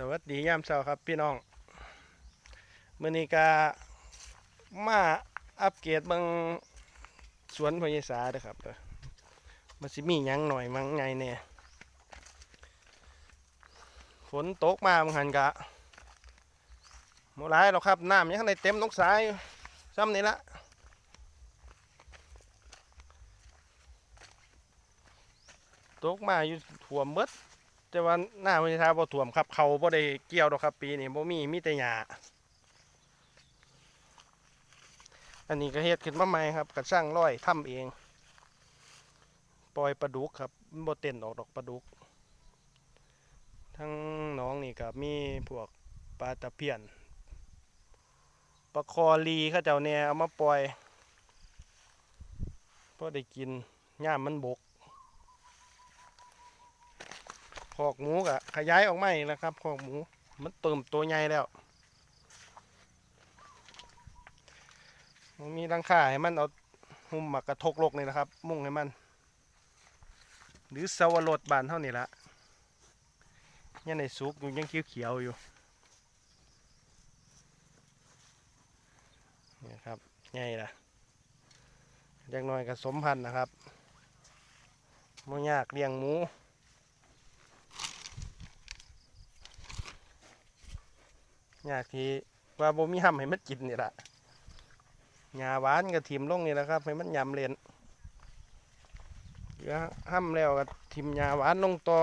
สวัสดียามเช้าครับพี่น้องมื้อนี้ก็มาอัปเกรดบิ่งสวนพญสาเด้อครับมันสิมียังหน่อยมั้งไงเนี่ยฝนตกมาบางหันกะโมร้ายหรอครับน้ำยังในเต็มนกสายซ้ำนี่ละตกมาอยู่ถ่วมืด แต่ว่าหน้ามันจะทาบ่ถ่วมครับ เขาบ่ได้เกี่ยวดอกครับ ปีนี้บ่มีมีแต่หญ้าอันนี้ก็เฮ็ดขึ้นมาใหม่ครับกระช่างร้อยทำเอง ปล่อยปลาดุกครับบ่เต้นออกดอกปลาดุก ทั้งน้องนี่ก็มีพวกปลาตะเพียนปลาคอลีเขาเจ้าเนี่ยเอามาปล่อยพอได้กินย่ามมันบก ค อกหมูกะขยายออกมาอีกแล้วครับคอกหมู มันเติมตัวใหญ่แล้วมันมีรังค่าให้มันเอาหุ่มมากระทกโลกนี่นะครับ มุ่งให้มัน หรือสวรสบานเท่านี้ละยังในสุกอยู่ยังเขียวๆอยู่นี่ครับใหญ่ละอย่างน้อยก็สมพันธ์นะครับไม่ยากเลี้ยงหมู ยากที่ว่าบ่มีห้ำให้มันกินนี่แหละหญ้าหวานกับทิมลงนี่แหละครับ ให้มันยำเลนเดี๋ยวห้ำแล้วก็ทิมหญ้าหวานลงต่อ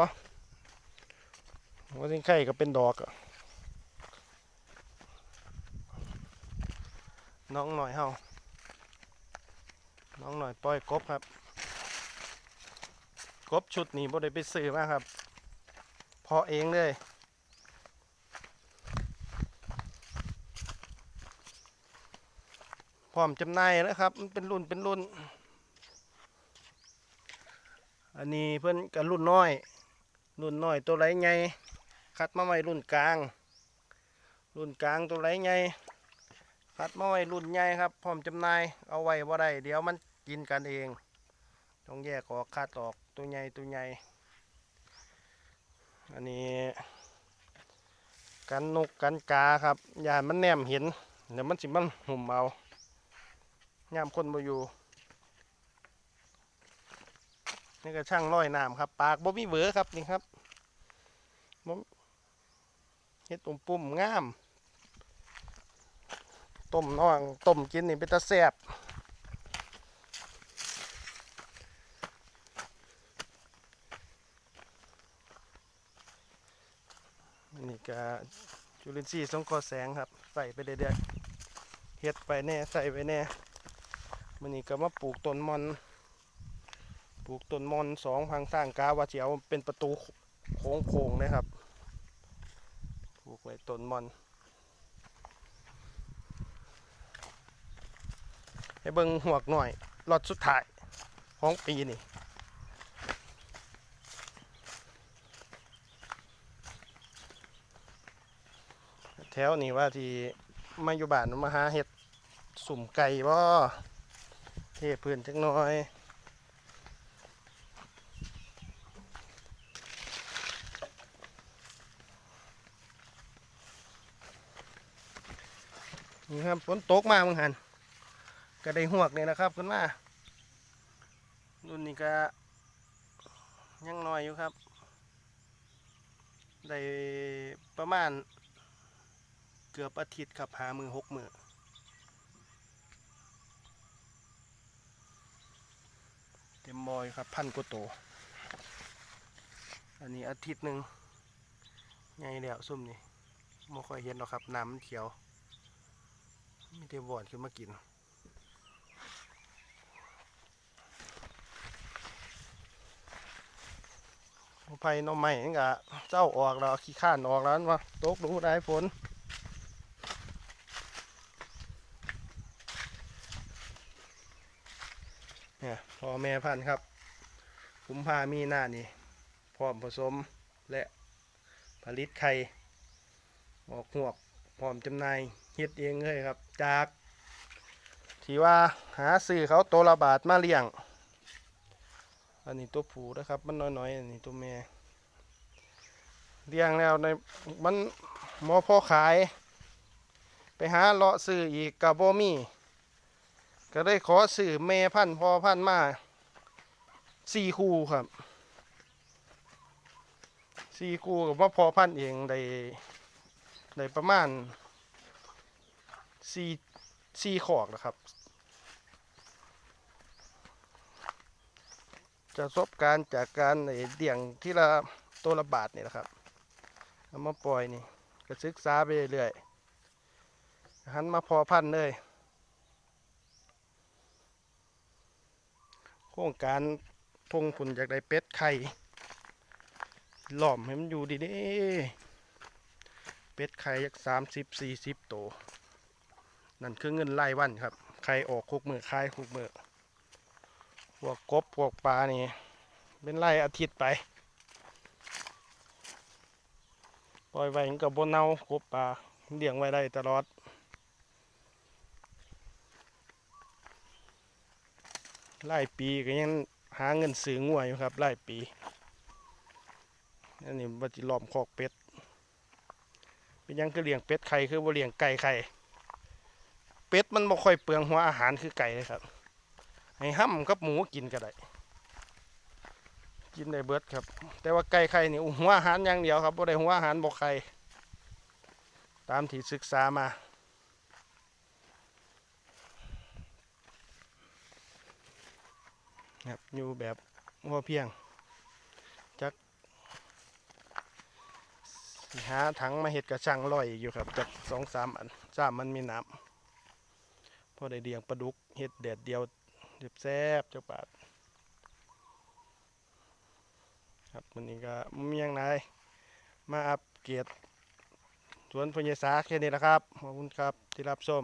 ว่าสิงไข่ก็เป็นดอกน้องหน่อยเฮาน้องหน่อยปล่อยกบครับ กบชุดนี้บ่ได้ไปซื้อมาครับพาะเองเลย พร้อมจำหน่ายแล้วครับ มันเป็นรุ่นเป็นรุ่น อันนี้เพิ่อนกับรุ่นน้อย รุ่นน้อยตัวไรใหญ่คัดมาไว้รุ่นกลาง รุ่นกลางตัวไรใหญ่คัดมาไว้รุ่นใหญ่ครับ พร้อมจำหน่ายเอาไว้บ่ได้เดี๋ยวมันกินกันเอง ต้องแยกออกคัดออกตัวใหญ่ตัวใหญ่อันนี้กันนกกันกาครับอย่ามันแนมเห็นเดี๋ยวมันสิมันหุ่มเอา ยามคนมาอยู่ นี่ก็ช่างร้อยน้ำครับ ปากบ่มีเบือครับนี่ครับบ่มเฮ็ดตุ่มปุ่มงาม ต้มน้องต้มกินนี่เป็นตาแซบนี่ก็จุลินทรีย์สงเคราะห์แสงครับ ใส่ไปเรื่อยๆเฮ็ดไปแน่ ใส่ไปแน่ มันนี่ก็มาปลูกต้นมอน ปลูกต้นมอนสองพังสร้างกาวาเจียวเป็นประตูโค้งโค้งนะครับ ปลูกไว้ต้นมอนให้เบิ่งหวกหน่อยรอดสุดท้ายของปีนี่แถวนี้ว่าที่มาอยู่บ้านมาหาเห็ดสุ่มไก่บ่ เทพื้นจักหน่อยนี่ครับฝนตกมาเมื่อหันก็ได้หวกเนี่ยนะครับคุณว่ารุ่นนี้ก็ยังน้อยอยู่ครับ ได้ประมาณเกือบอาทิตย์ครับหามือหกมือ เต็มบอยครับพันกว่าโตวอันนี้อาทิตย์หนึ่งใหญ่แล้วซุ่มนี่ไม่ค่อยเห็นหรอกครับน้ำเขียว มีแต่บอดขึ้นมากินไปน้องใหม่นี่กะเจ้าออกแล้วขี้ข้านออกแล้ววะตกดูได้ฝน เนี่ยพ่อ แม่พันธุ์ครับคุมพามีหน้านี่พร้อมผสมและผลิตไข่ออกหวกพร้อมจำหน่ายเฮ็ดเองเลยครับ จากที่ว่าหาซื้อเขาตัวละบาทมาเลี้ยง อันนี้ตัวผูนะครับ มันน้อยๆ อันนี้ตัวแม่เลี้ยงแล้วในมันมอพ่อขาย ไปหาเลาะซื้ออีกกับบ่มีก็ได้ขอซื้อแม่พันธุ์พ่อพันธุ์มา สี่คู่ครับสี่คู่กับว่าพอพันเองได้ได้ประมาณสี่สี่ขอกนะครับ จะประสบการจากการเดี่ยงที่ละตัวละบาทนี่แหละครับเอามาปล่อยนี่ก็ศึกษาไปเรื่อยหันมาพอพันเลยโครงการ ทงผุนจากได้เป็ดไข่หล่อมให้มันอยู่ดีเด้เป็ดไข่ยักสามสิบสี่สิบโตวนั่นคือเงินรายวันครับ ไข่ออกคุกมือคายคุกมือพวกกบพวกปลานี่ เป็นรายอาทิตย์ไป ปล่อยไว้กับบนเน่ากบปลาเลี้ยงไว้ได้ตลอดหลายปีก็ยัง หาเงินซื้องัวอยู่ครับหลายปีอันนี้บัจิล้อมคอกเป็ด เป็นยังคือเลี้ยงเป็ดไข่คือบ่เลี้ยงไก่ไข่ เป็ดมันบ่ค่อยเปลืองหัวอาหารคือไก่เลยครับ ให้ห้ำกับหมูกินก็ได้ กินได้เบิดครับ แต่ว่าไก่ไข่นี่หัวอาหารอย่างเดียวครับบ่ได้หัวอาหารบ่ไข่ ตามที่ศึกษามา ครับอยู่แบบพอเพียง จักหาถังมาเห็ดกระชังลอยอยู่ครับจากสองสามอันสามมันมีน้ำพอได้เดียงปลาดุกเห็ดแดดเดียวเจ็บแซบเจ้าปาดครับมันนี้ก็มีอย่างไรมาอัปเกรดสวนพญสาแค่นี้แหละครับขอบคุณครับที่รับชม